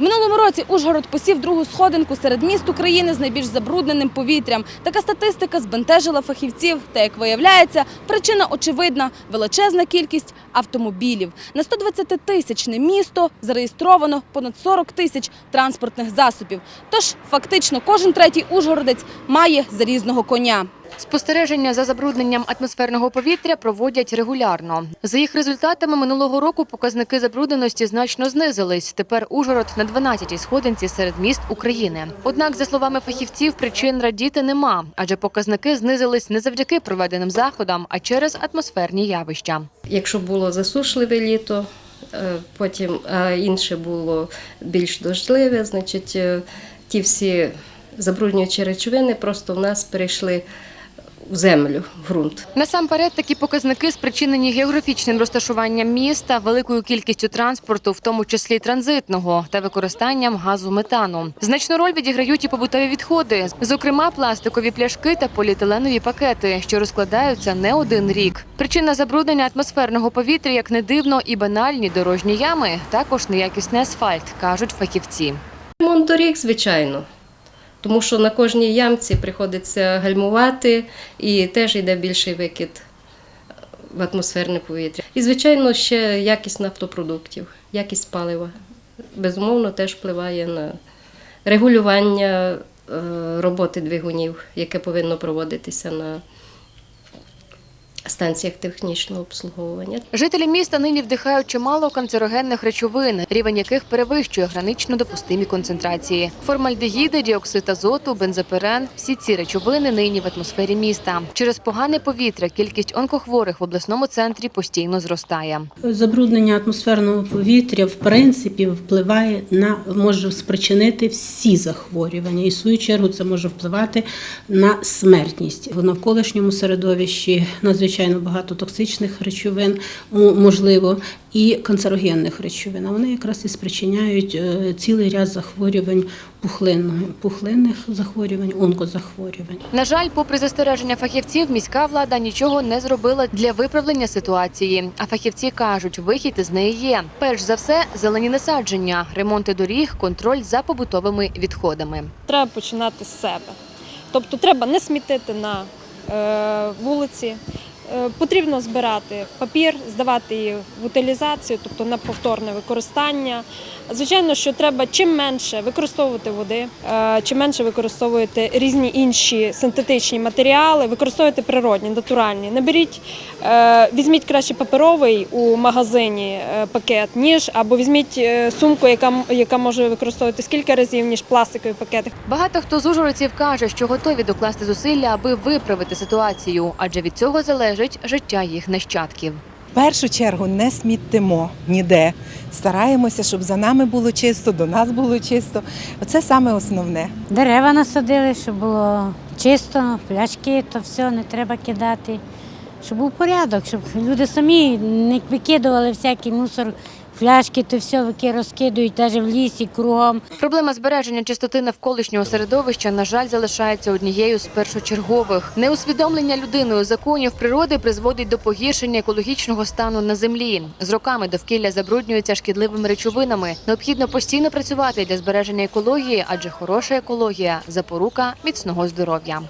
Минулому році Ужгород посів другу сходинку серед міст України з найбільш забрудненим повітрям. Така статистика збентежила фахівців. Та як виявляється, причина очевидна величезна кількість автомобілів. На 120-тисячне місто зареєстровано понад 40 тисяч транспортних засобів. Тож фактично кожен третій ужгородець має залізного коня. Спостереження за забрудненням атмосферного повітря проводять регулярно. За їх результатами минулого року показники забрудненості значно знизились. Тепер Ужгород на 12-й сходинці серед міст України. Однак, за словами фахівців, причин радіти нема, адже показники знизились не завдяки проведеним заходам, а через атмосферні явища. Якщо було засушливе літо, е, потім інше було більш дождливе, значить е, ті всі забруднюючі речовини просто в нас перейшли в землю, в ґрунт. Насамперед, такі показники спричинені географічним розташуванням міста, великою кількістю транспорту, в тому числі транзитного, та використанням газу метану. Значну роль відіграють і побутові відходи, зокрема пластикові пляшки та поліетиленові пакети, що розкладаються не один рік. Причина забруднення атмосферного повітря, як не дивно, і банальні дорожні ями, також неякісний асфальт, кажуть фахівці. Ремонт доріг, звичайно. Тому що на кожній ямці приходиться гальмувати і теж йде більший викид в атмосферне повітря. І, звичайно, ще якість нафтопродуктів, якість палива. Безумовно, теж впливає на регулювання е, роботи двигунів, яке повинно проводитися на станціях технічного обслуговування. Жителі міста нині вдихають чимало канцерогенних речовин, рівень яких перевищує гранично допустимі концентрації. Формальдегіди, діоксид азоту, бензопирен – всі ці речовини нині в атмосфері міста. Через погане повітря кількість онкохворих в обласному центрі постійно зростає. Забруднення атмосферного повітря в принципі впливає на може спричинити всі захворювання, і в свою чергу це може впливати на смертність в навколишньому середовищі. Надзвичайно багато токсичних речовин можливо і канцерогенних речовин. А Вони якраз і спричиняють е, цілий ряд захворювань пухлинного, пухлинних захворювань, онкозахворювань. На жаль, попри застереження фахівців, міська влада нічого не зробила для виправлення ситуації. А фахівці кажуть, вихід із неї є. Перш за все, зелені насадження, ремонти доріг, контроль за побутовими відходами. треба починати з себе. Тобто треба не смітити на е, вулиці. Е, Потрібно збирати папір, здавати її в утилізацію, тобто на повторне використання. Звичайно, що треба чим менше використовувати води, е, чим менше використовувати різні інші синтетичні матеріали, використовувати природні, натуральні. Наберіть, е, візьміть краще паперовий у магазині пакет, ніж або візьміть сумку, яка, яка може використовуватись кілька разів, ніж пластикові пакети. Багато хто з ужгородців каже, що готові докласти зусилля, аби виправити ситуацію, адже від цього залежить життя їх нащадків. В першу чергу не смітимо ніде. Стараємося, щоб за нами було чисто, до нас було чисто. Оце саме основне. Дерева насадили, щоб було чисто, пляшки, то все не треба кидати. Щоб був порядок, щоб люди самі не викидували всякий мусор, фляшки, то все вики розкидують навіть в лісі кругом. Проблема збереження чистоти навколишнього середовища, на жаль, залишається однією з першочергових. Неусвідомлення людиною законів природи призводить до погіршення екологічного стану на землі. З роками довкілля забруднюється шкідливими речовинами. Необхідно постійно працювати для збереження екології, адже хороша екологія запорука міцного здоров'я.